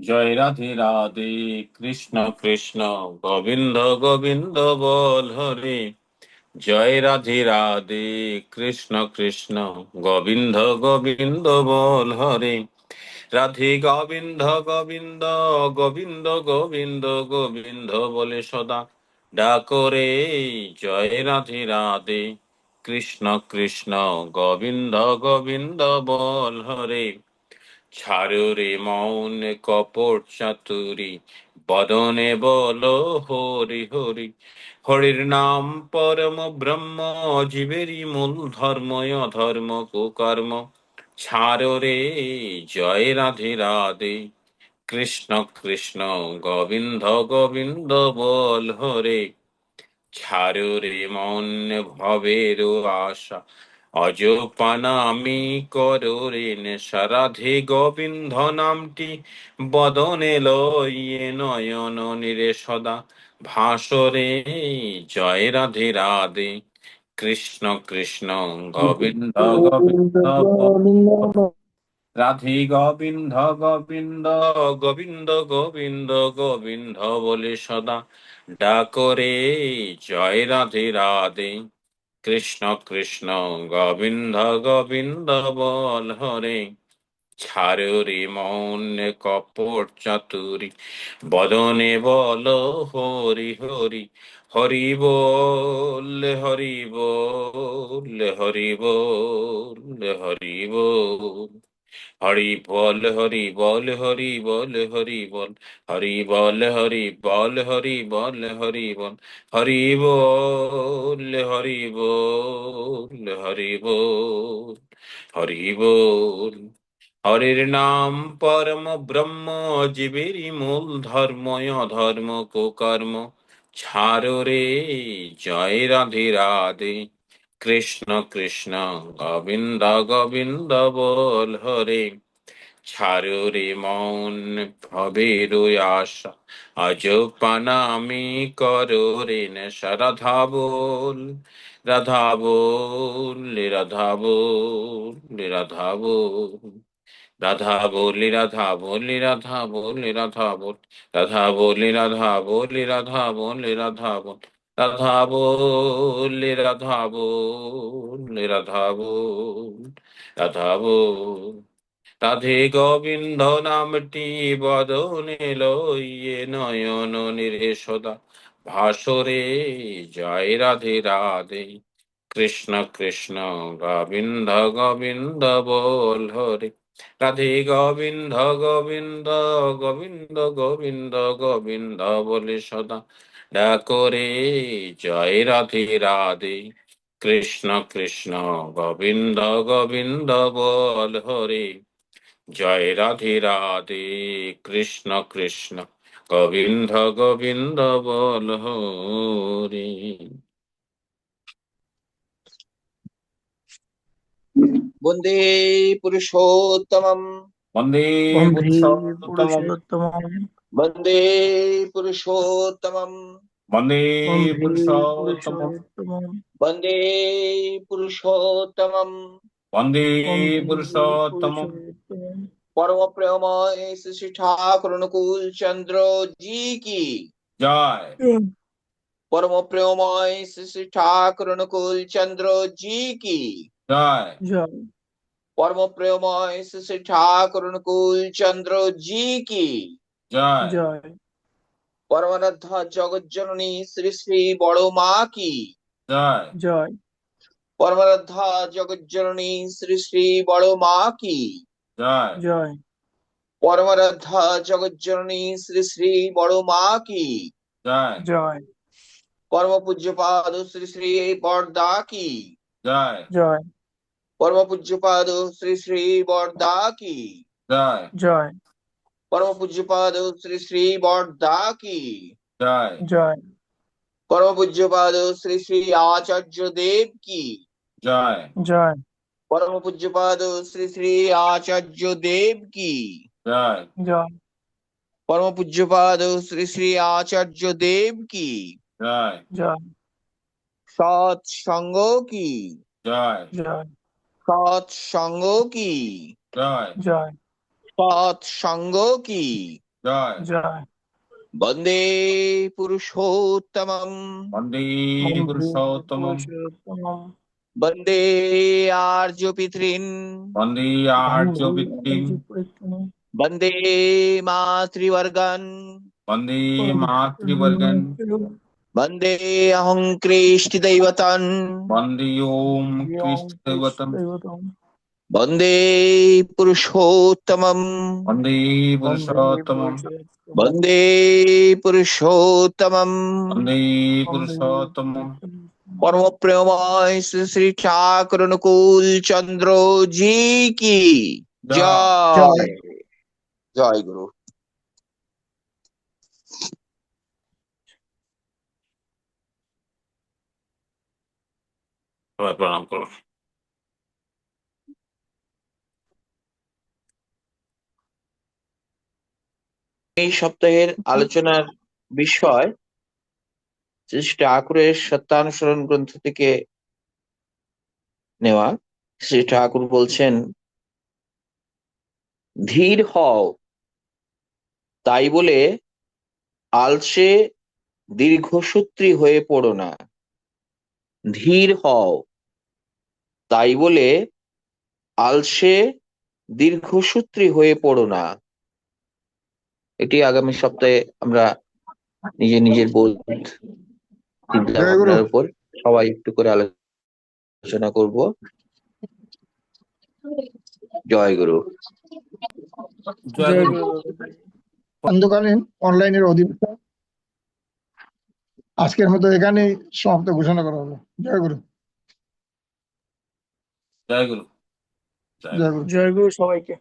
জয় রাধে রাধে, কৃষ্ণ কৃষ্ণ, গোবিন্দ গোবিন্দ বল হরে। জয় রাধে রাধে, কৃষ্ণ কৃষ্ণ, গোবিন্দ গোবিন্দ বল হরে। রাধে গোবিন্দ গোবিন্দ গোবিন্দ গোবিন্দ গোবিন্দ বলে সদা ডাকরে জয় রাধে রাধে, কৃষ্ণ কৃষ্ণ, গোবিন্দ গোবিন্দ বল হরে। ছাড়ো রে মৌন কপট চাতুরি, বদনে বলো হরি হরি। হরির নাম পরম ব্রহ্ম, জীবেরই মূল ধর্ম, অধর্ম, কুকর্ম। ছাড়ো রে জয় রাধে রাধে। কৃষ্ণ কৃষ্ণ গোবিন্দ গোবিন্দ বল হরে। ছাড়ো রে মন ভবের আশা অজপানা আমি করো রে সারাধে গোবিন্দ নামটি বদনে লইয়ে নয়ন নিরে সদা। ভাসরে জয় রাধে রাধে। কৃষ্ণ কৃষ্ণ গোবিন্দ গোবিন্দ রাধে গোবিন্দ গোবিন্দ গোবিন্দ গোবিন্দ গোবিন্দ বলে সদা। ডাকরে জয় রাধে রাধে। কৃষ্ণ কৃষ্ণ গোবিন্দ গোবিন্দ বল হরে ছাড়ি মন কপট চাতুরি, বদনে বল হরি হরি হরি বল হরি বল হরি বল হরি বল। হরি বল হরি বল হরি বল হরি বল হরি বল হরি বল হরি বল হরি বল হরি বল হরি বল হরি বল হরি বল হরির নাম পরম ব্রহ্ম জীবেরই মূল ধর্ম অধর্ম কুকর্ম ছাড়ো রে জয় রাধে রাধে কৃষ্ণ কৃষ্ণ গোবিন্দ গোবিন্দ বল হরে। ছাড়ো রে মন ভবের আশা। আজ পানামি করো রে নেশা, রাধা বল। রাধা বল রাধা বল রাধা বল। রাধা বলি রাধা বলি রাধা বলি, রাধা বল। রাধা বলি রাধা বলি রাধা বলি, রাধা বল। রাধা বলি রাধা বলি রাধা বল রাধা বল রাধে গোবিন্দ নামটি বদনে লইয়ে নয়ন নিরে সদা ভাসরে জয় রাধে রাধে। কৃষ্ণ কৃষ্ণ গোবিন্দ গোবিন্দ বল হরে। রাধে গোবিন্দ গোবিন্দ গোবিন্দ গোবিন্দ গোবিন্দ বলে সদা। ডাকরে জয় রাধে রাধে। কৃষ্ণ কৃষ্ণ গোবিন্দ গোবিন্দ বল হরে। জয় রাধে রাধে কৃষ্ণ কৃষ্ণ গোবিন্দ গোবিন্দ বল হরে। বন্দে পুরুষোত্তমম। বন্দে পুরুষোত্তমম। वन्दे पुरुषोत्तमम् वन्दे पुरुषोत्तमम् वन्दे पुरुषोत्तमम् वन्दे पुरुषोत्तमम् परम प्रेमय श्री ठाकुर अनुकूल चंद्र जी की जय परम प्रेमय श्री ठाकुर अनुकूल चंद्र जी की जय परम प्रेमय श्री ठाकुर अनुकूल चंद्र जी की জয়। জয়। পরমারাধ্যা জগজ্জননী শ্রী শ্রী বড় মা কি? জয়। জয়। পরমারাধ্যা জগজ্জননী শ্রী শ্রী বড় মা কি? জয়। জয়। পরমারাধ্যা জগজ্জননী শ্রী শ্রী বড় মা কি? জয়। জয়। পরম পূজ্যপাদ শ্রী শ্রী বরদা কি? জয়। জয়। পরম পূজ্যপাদ শ্রী শ্রী বরদা কি? জয়। জয়। পরম পূজ্যপাদ শ্রী শ্রী বরদা কি জয় জয় পরম পূজ্যপাদ শ্রী শ্রী আচার্য দেব কি জয় জয় পরম পূজ্যপাদ শ্রী শ্রী আচার্য দেব কি জয় জয় পরম পূজ্যপাদ শ্রী শ্রী আচার্য দেব কি জয় জয় সৎ সঙ্গ কি জয় জয় সৎ সঙ্গ কি জয় জয় সৎ সঙ্গ কি জয়। জয়। বন্দে পুরুষোত্তমম। বন্দে পুরুষোত্তম বন্দে আর্য পিতৃন বন্দে আর্য পিতৃম বন্দে মাতৃবর্গান বন্দে মাতৃবর্গন বন্দে অহং কৃষ্টি দৈবতান বন্দে ওম কৃষ্ণদেবতম বন্দে পুরুষোত্তমম। বন্দে পুরুষোত্তম বন্দে পুরুষোত্তমম। বন্দে পুরুষোত্তম পরম প্রেমময় শ্রী শ্রী ঠাকুর অনুকূল চন্দ্র জি কি? জয়। জয়। গুরু। প্রণাম করুন। এই সপ্তাহের আলোচনার বিষয় শ্রী শ্রী ঠাকুরের সত্যানুসরণ গ্রন্থ থেকে নেওয়া। শ্রী ঠাকুর বলছেন ধীর হও। তাই বলে আলসে দীর্ঘসূত্রী হয়ে পড়ো না। ধীর হও। তাই বলে আলসে দীর্ঘসূত্রী হয়ে পড়ো না। এটি আগামী সপ্তাহে আমরা নিজের নিজের বোধ উপর সবাই একটু করে আলোচনা করব। জয় গুরু। অন্ধকালীন অনলাইনের অধিবেশন। আজকের মতো এখানেই সমাপ্ত ঘোষণা করা হলো। জয় গুরু। জয় গুরু। জয় জয় গুরু। জয় গুরু সবাইকে।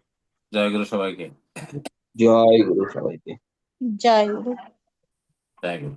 জয় গুরু সবাইকে। জয় গুরু সবাইকে। জয় গুরু। জয় গুরু।